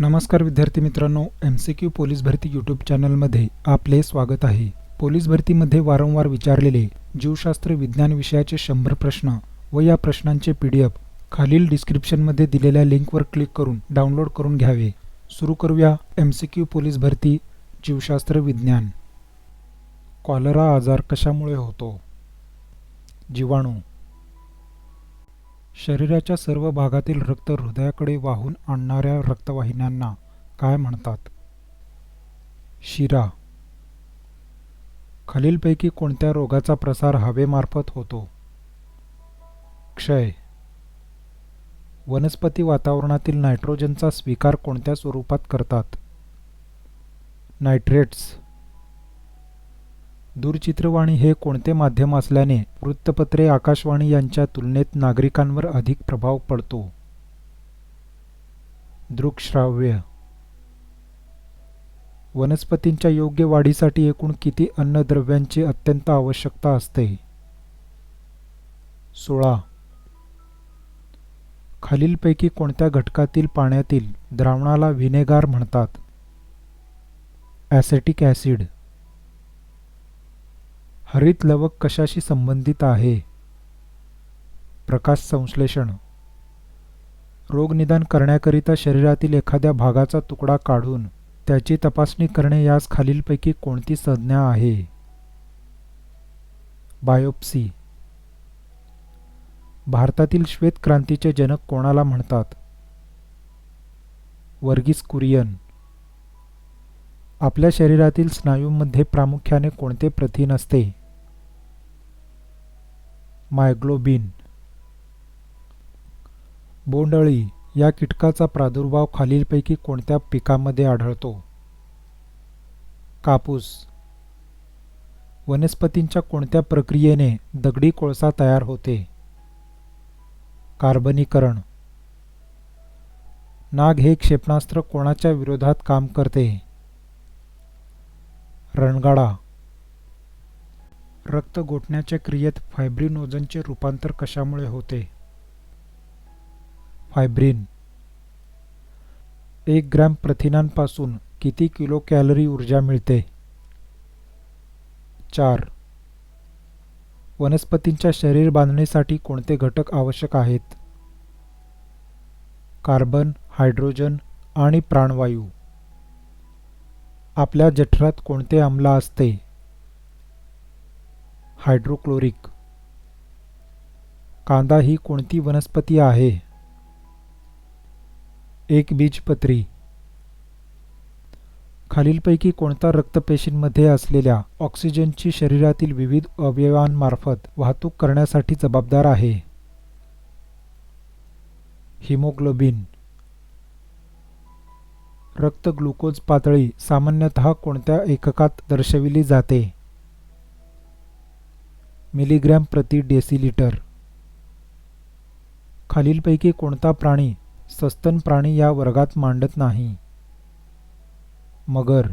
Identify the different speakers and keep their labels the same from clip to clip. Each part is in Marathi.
Speaker 1: नमस्कार विद्यार्थी मित्रांनो एम सी क्यू पोलीस भरती यूट्यूब चॅनलमध्ये आपले स्वागत आहे. पोलीस भरतीमध्ये वारंवार विचारलेले जीवशास्त्र विज्ञान विषयाचे शंभर प्रश्न व या प्रश्नांचे पी डी एफ खालील डिस्क्रिप्शनमध्ये दिलेल्या लिंकवर क्लिक करून डाउनलोड करून घ्यावे. सुरू करूया एम सी क्यू पोलीस भरती जीवशास्त्र विज्ञान. कॉलरा आजार कशामुळे होतो? जीवाणू. शरीराच्या सर्व भागातील रक्त हृदयाकडे वाहून आणणाऱ्या रक्तवाहिन्यांना काय म्हणतात? शिरा. खालीलपैकी कोणत्या रोगाचा प्रसार हवेमार्फत होतो? क्षय. वनस्पती वातावरणातील नायट्रोजनचा स्वीकार कोणत्या स्वरूपात करतात? नायट्रेट्स. दूरचित्रवाणी हे कोणते माध्यम असल्याने वृत्तपत्रे आकाशवाणी यांच्या तुलनेत नागरिकांवर अधिक प्रभाव पडतो. दृकश्राव्य. वनस्पतींच्या योग्य वाढीसाठी एकूण किती अन्नद्रव्यांची अत्यंत आवश्यकता असते? सोळा. खालीलपैकी कोणत्या घटकातील पाण्यातील द्रावणाला व्हिनेगार म्हणतात? Acetic acid. हरित लवक कशाशी संबंधित आहे? प्रकाश संश्लेषण. रोगनिदान करण्याकरिता शरीरातील एखाद्या भागाचा तुकडा काढून त्याची तपासणी करणे यास खालीलपैकी कोणती संज्ञा आहे? बायोप्सी. भारतातील श्वेत क्रांतीचे जनक कोणाला म्हणतात? वर्गीस कुरियन. आपल्या शरीरातील स्नायूंमध्ये प्रामुख्याने कोणते प्रथिन असते? मायग्लोबिन. बोंडअळी या कीटकाचा प्रादुर्भाव खालीलपैकी कोणत्या पिकामध्ये आढळतो? कापूस. वनस्पतींच्या कोणत्या प्रक्रियेने दगडी कोळसा तयार होते? कार्बनीकरण. नाग हे क्षेपणास्त्र कोणाच्या विरोधात काम करते? रणगाडा. रक्त गोठण्याच्या क्रियेत फायब्रिनोजनचे रूपांतर कशामुळे होते? फायब्रिन. एक ग्रॅम प्रथिनांपासून किती किलो कॅलरी ऊर्जा मिळते? चार. वनस्पतींच्या शरीर बांधणीसाठी कोणते घटक आवश्यक आहेत? कार्बन हायड्रोजन आणि प्राणवायू. आपल्या जठरात कोणते आम्ल असते? हायड्रोक्लोरिक. कांदा ही कोणती वनस्पती आहे? एक बीजपत्री. खालीलपैकी कोणता रक्तपेशींमध्ये असलेल्या ऑक्सिजनची शरीरातील विविध अवयवांमार्फत वाहतूक करण्यासाठी जबाबदार आहे? हिमोग्लोबिन. रक्त ग्लुकोज पातळी सामान्यतः कोणत्या एककात दर्शविली जाते? मिलीग्रॅम प्रति डेसिलिटर. खालीलपैकी कोणता प्राणी सस्तन प्राणी या वर्गात मांडत नाही? मगर.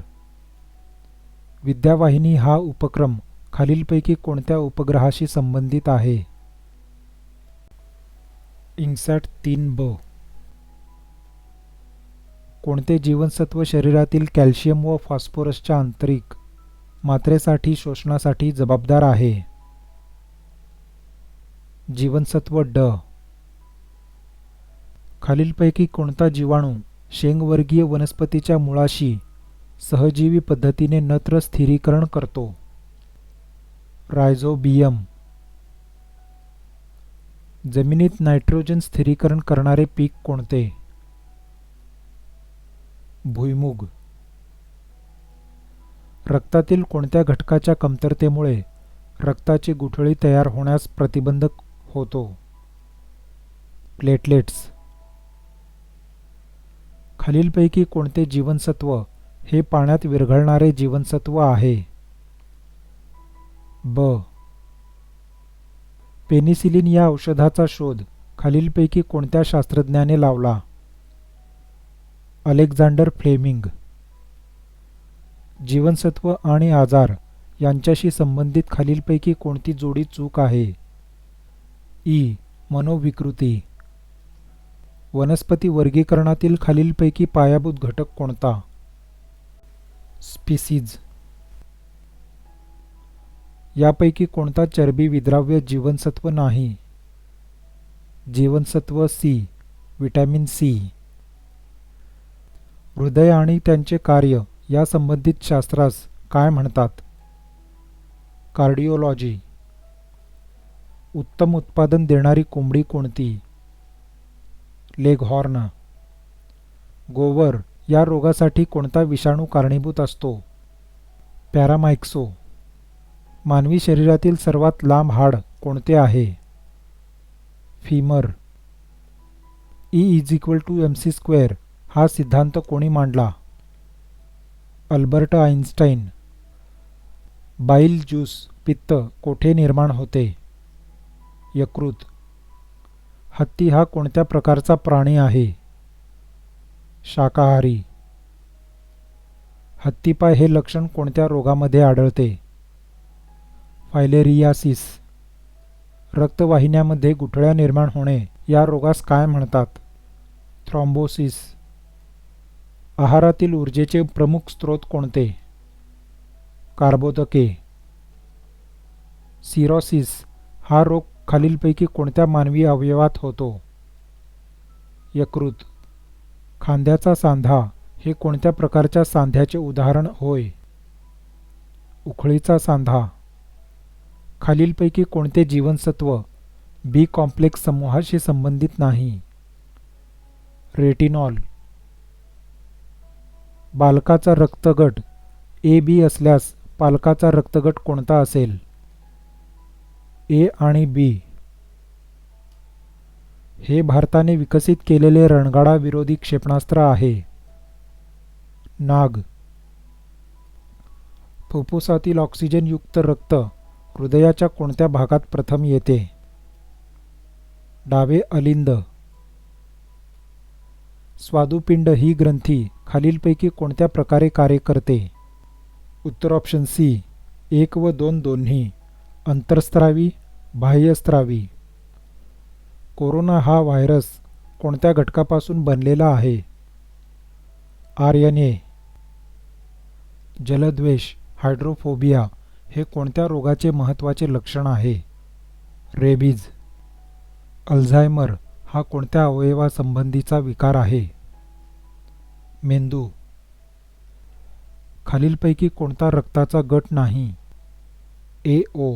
Speaker 1: विद्यावाहिनी हा उपक्रम खालीलपैकी कोणत्या उपग्रहाशी संबंधित आहे? इन्सॅट तीन ब. कोणते जीवनसत्व शरीरातील कॅल्शियम व फॉस्फरसच्या आंतरिक मात्रेसाठी शोषणासाठी जबाबदार आहे? जीवनसत्व ड. खालीलपैकी कोणता जीवाणू शेंगवर्गीय वनस्पतीच्या मुळाशी सहजीवी पद्धतीने नत्र स्थिरीकरण करतो? रायझोबियम. जमिनीत नायट्रोजन स्थिरीकरण करणारे पीक कोणते? भुईमुग. रक्तातील कोणत्या घटकाच्या कमतरतेमुळे रक्ताची गुठळी तयार होण्यास प्रतिबंधक होतो. प्लेटलेट्स. खालीलपैकी कोणते जीवनसत्व हे पाण्यात विरघळणारे जीवनसत्व आहे? ब. पेनिसिलिन या औषधाचा शोध खालीलपैकी कोणत्या शास्त्रज्ञाने लावला? Alexander Fleming. जीवनसत्व आणि आजार यांच्याशी संबंधित खालीलपैकी कोणती जोडी चूक आहे? ई मनोविकृती. वनस्पती वर्गीकरणातील खालीलपैकी पायाभूत घटक कोणता? स्पीसीज. यापैकी कोणता चरबी विद्राव्य जीवनसत्व नाही? जीवनसत्व सी विटॅमिन सी हृदय आणि त्यांचे कार्य या संबंधित शास्त्रास काय म्हणतात? कार्डिओलॉजी. उत्तम उत्पादन देणारी कोंबडी कोणती? लेगहॉर्न गोवर या रोगासाठी कोणता विषाणू कारणीभूत असतो? पॅरामायक्सो मानवी शरीरातील सर्वात लांब हाड कोणते आहे? Femur. E is equal to M C square हा सिद्धांत कोणी मांडला? Albert Einstein. बाईल ज्यूस पित्त कोठे निर्माण होते? यकृत. हत्ती हा कोणत्या प्रकारचा प्राणी आहे? शाकाहारी. हत्तीपाय हे लक्षण कोणत्या रोगामध्ये आढळते? फायलेरियासिस. रक्तवाहिन्यामध्ये गुठळ्या निर्माण होणे या रोगास काय म्हणतात? थ्रॉम्बोसिस. आहारातील ऊर्जेचे प्रमुख स्रोत कोणते? कार्बोदके. सिरोसिस हा रोग खालीलपैकी कोणत्या मानवी अवयवात होतो? यकृत. खांद्याचा सांधा हे कोणत्या प्रकारच्या सांध्याचे उदाहरण होय? उखळीचा सांधा. खालीलपैकी कोणते जीवनसत्व बी कॉम्प्लेक्स समूहाशी संबंधित नाही? रेटिनॉल. बालकाचा रक्तगट ए बी असल्यास पालकाचा रक्तगट कोणता असेल? ए आणि बी. हे भारताने विकसित केलेले रणगाडा विरोधी क्षेपणास्त्र आहे. नाग. फुफ्फुसातील ऑक्सिजनयुक्त रक्त हृदयाच्या कोणत्या भागात प्रथम येते? डावे अलिंद. स्वादुपिंड ही ग्रंथी खालीलपैकी कोणत्या प्रकारे कार्य करते? उत्तर ऑप्शन सी. एक व दोन दोन्ही. अंतरस्त्रावी बाह्यस्त्रावी. कोरोना हा व्हायरस कोणत्या घटकापासून बनलेला आहे? R N A. जलद्वेष हायड्रोफोबिया हे कोणत्या रोगाचे महत्त्वाचे लक्षण आहे? रेबीज. अल्झायमर हा कोणत्या अवयवासंबंधीचा विकार आहे? मेंदू. खालीलपैकी कोणता रक्ताचा गट नाही? ए ओ.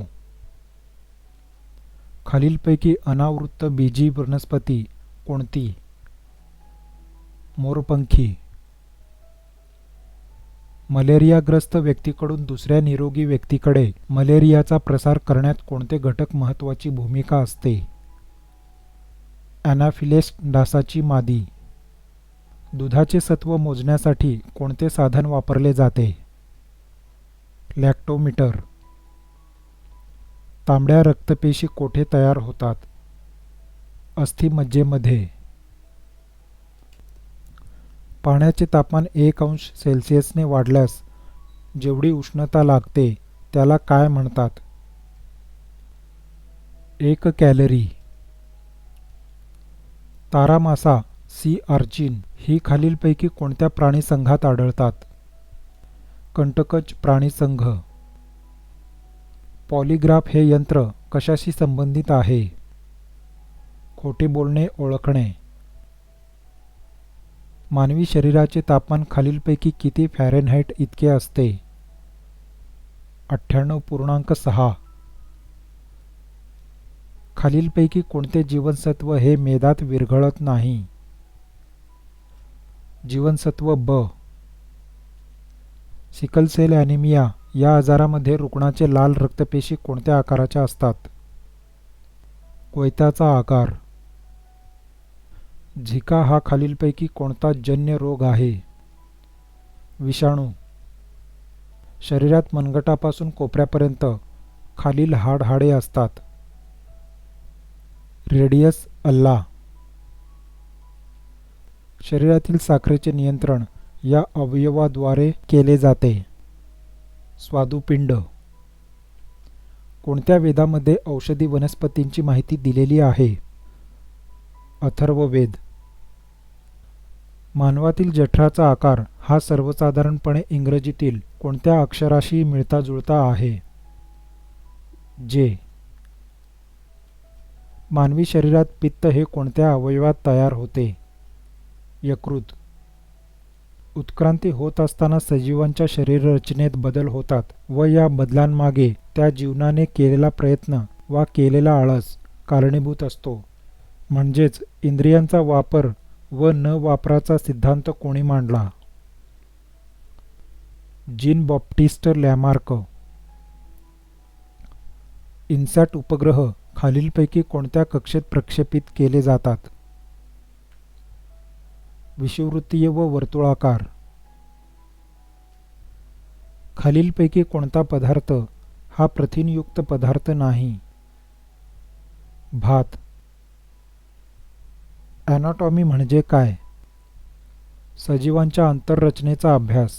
Speaker 1: खालीलपैकी अनावृत्त बीजी वनस्पती कोणती? मोरपंखी. मलेरियाग्रस्त व्यक्तीकडून दुसऱ्या निरोगी व्यक्तीकडे मलेरियाचा प्रसार करण्यात कोणते घटक महत्त्वाची भूमिका असते? ॲनाफिलेस डासाची मादी. दुधाचे सत्व मोजण्यासाठी कोणते साधन वापरले जाते? लॅक्टोमीटर. तांबड्या रक्तपेशी कोठे तयार होतात? अस्थिमज्जेमध्ये पाण्याचे तापमान एक अंश सेल्सिअसने वाढल्यास जेवढी उष्णता लागते त्याला काय म्हणतात? एक कॅलरी. तारामासा सी आर्चिन ही खालीलपैकी कोणत्या प्राणीसंघात आढळतात? कंटकच प्राणीसंघ. पॉलिग्राफ हे यंत्र कशाशी संबंधित आहे? खोटे बोलणे ओळखणे. मानवी शरीराचे तापमान खालीलपैकी किती फॅरेनहाईट इतके असते? अठ्ठ्याण्णव पूर्णांक सहा. खालीलपैकी कोणते जीवनसत्व हे मेदात विरघळत नाही? जीवनसत्व ब. Sickle cell anaemia. या आजारामध्ये रुग्णाचे लाल रक्तपेशी कोणत्या आकाराच्या असतात? कोयत्याचा आकार. झिका हा खालीलपैकी कोणता जन्य रोग आहे? विषाणू. शरीरात मनगटापासून कोपऱ्यापर्यंत खालील हाडहाडे असतात. Radius ulna. शरीरातील साखरेचे नियंत्रण या अवयवाद्वारे केले जाते. स्वादुपिंड. कोणत्या वेदामध्ये औषधी वनस्पतींची माहिती दिलेली आहे? अथर्व वेद मानवातील जठराचा आकार हा सर्वसाधारणपणे इंग्रजीतील कोणत्या अक्षराशी मिळता जुळता आहे? जे. मानवी शरीरात पित्त हे कोणत्या अवयवात तयार होते? यकृत. उत्क्रांती होत असताना सजीवांच्या शरीररचनेत बदल होतात व या बदलांमागे त्या जीवनाने केलेला प्रयत्न वा केलेला आळस कारणीभूत असतो. म्हणजेच इंद्रियांचा वापर व न वापराचा सिद्धांत कोणी मांडला? जीन बॉप्टिस्ट लॅमार्क. इन्सॅट उपग्रह खालीलपैकी कोणत्या कक्षेत प्रक्षेपित केले जातात? विषुववृत्तीय व वर्तुळाकार. खालीलपैकी कोणता पदार्थ हा प्रथिनयुक्त पदार्थ नाही? भात. ॲनाटॉमी म्हणजे काय? सजीवांच्या आंतररचनेचा अभ्यास.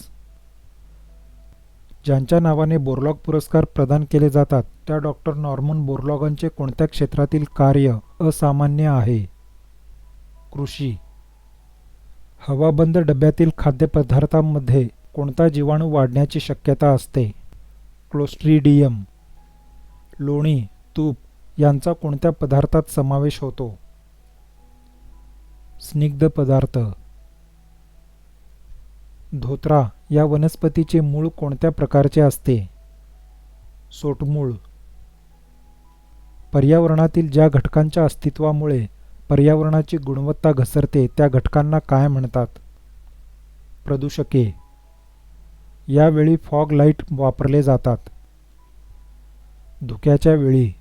Speaker 1: ज्यांच्या नावाने बोरलॉग पुरस्कार प्रदान केले जातात त्या डॉक्टर नॉर्मन बोरलॉगांचे कोणत्या क्षेत्रातील कार्य असामान्य आहे? कृषी. हवाबंद डब्यातील खाद्यपदार्थांमध्ये कोणता जीवाणू वाढण्याची शक्यता असते? क्लोस्ट्रीडियम लोणी तूप यांचा कोणत्या पदार्थात समावेश होतो? स्निग्ध पदार्थ. धोत्रा या वनस्पतीचे मूळ कोणत्या प्रकारचे असते? सोटमूळ. पर्यावरणातील ज्या घटकांच्या अस्तित्वामुळे पर्यावरणाची गुणवत्ता घसरते त्या घटकांना काय म्हणतात? प्रदूषके. यावेळी फॉग लाइट वापरले जातात. धुक्याच्या वेळी.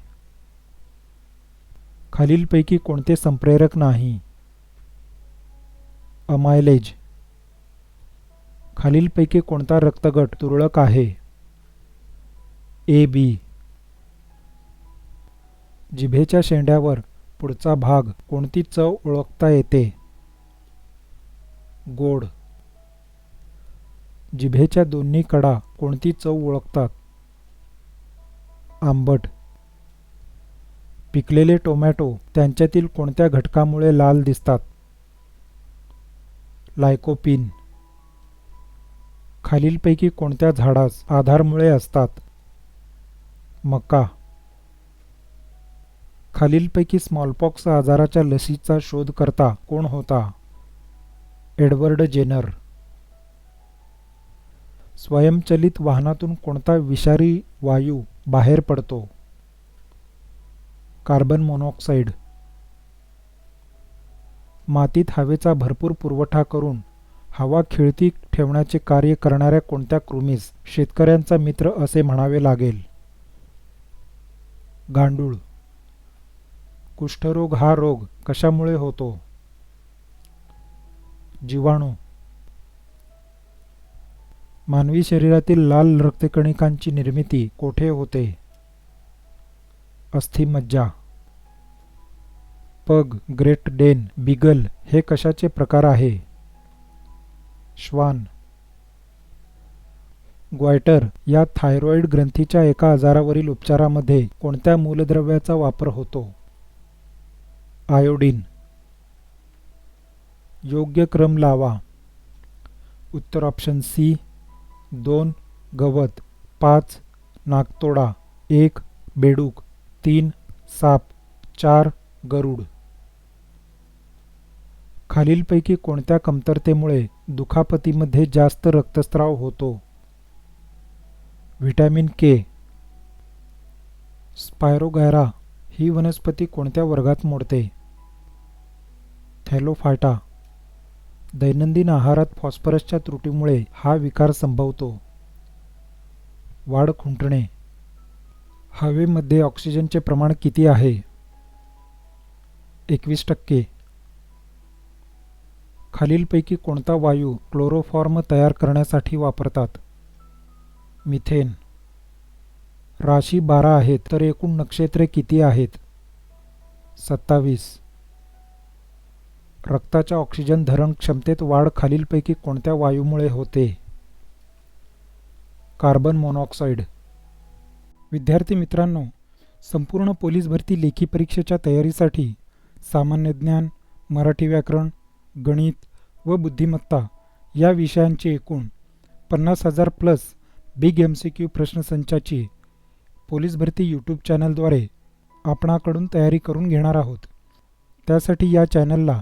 Speaker 1: खालीलपैकी कोणते संप्रेरक नाही? अमायलेज. खालीलपैकी कोणता रक्तगट तुरळक आहे? A B. जिभेच्या शेंड्यावर. पुढचा भाग कोणती चव ओळखता येते? गोड. जिभेच्या दोन्ही कडा कोणती चव ओळखतात? आंबट. पिकलेले टोमॅटो त्यांच्यातील कोणत्या घटकामुळे लाल दिसतात? लायकोपिन. खालीलपैकी कोणत्या झाडास आधारमुळे असतात? मका. खालीलपैकी स्मॉलपॉक्स आजाराच्या लसीचा शोधकर्ता कोण होता? Edward Jenner. स्वयंचलित वाहनातून कोणता विषारी वायू बाहेर पडतो? Carbon monoxide. मातीत हवेचा भरपूर पुरवठा करून हवा खिळती ठेवण्याचे कार्य करणाऱ्या कोणत्या कृमीस शेतकऱ्यांचा मित्र असे म्हणावे लागेल? गांडूळ. कुष्ठरोग हा रोग कशामुळे होतो? जीवाणू. मानवी शरीरातील लाल रक्तकणिकांची निर्मिती कोठे होते? अस्थिमज्जा पग ग्रेट डेन बिगल हे कशाचे प्रकार आहे? श्वान. ग्वायटर या थायरॉइड ग्रंथीच्या एका आजारावरील उपचारामध्ये कोणत्या मूलद्रव्याचा वापर होतो? आयोडीन. योग्य क्रम लावा. उत्तर ऑप्शन सी दोन गवत पाच नागतोडा एक बेडूक तीन साप चार गरुड. खालीलपैकी कोणत्या कमतरतेमुळे दुखापतीमध्ये जास्त रक्तस्राव होतो? व्हिटॅमिन के स्पायरोगायरा ही वनस्पती कोणत्या वर्गात मोडते? थॅलोफाटा दैनंदिन आहारात फॉस्फरसच्या त्रुटीमुळे हा विकार संभवतो. वाढ खुंटणे हवेमध्ये ऑक्सिजनचे प्रमाण किती आहे? एकवीस टक्के. खालीलपैकी कोणता वायू क्लोरोफॉर्म तयार करण्यासाठी वापरतात? मिथेन. राशी बारा आहेत तर एकूण नक्षत्रे किती आहेत? सत्तावीस. रक्ताच्या ऑक्सिजन धरण क्षमतेत वाढ खालीलपैकी कोणत्या वायूमुळे होते? Carbon monoxide. विद्यार्थी मित्रांनो संपूर्ण पोलीस भरती लेखी परीक्षेच्या तयारीसाठी सामान्य ज्ञान मराठी व्याकरण गणित व बुद्धिमत्ता या विषयांचे एकूण पन्नास हजार plus big M C Q प्रश्नसंचाची police भरती यूट्यूब चॅनलद्वारे आपणाकडून तयारी करून घेणार आहोत. त्यासाठी या चॅनलला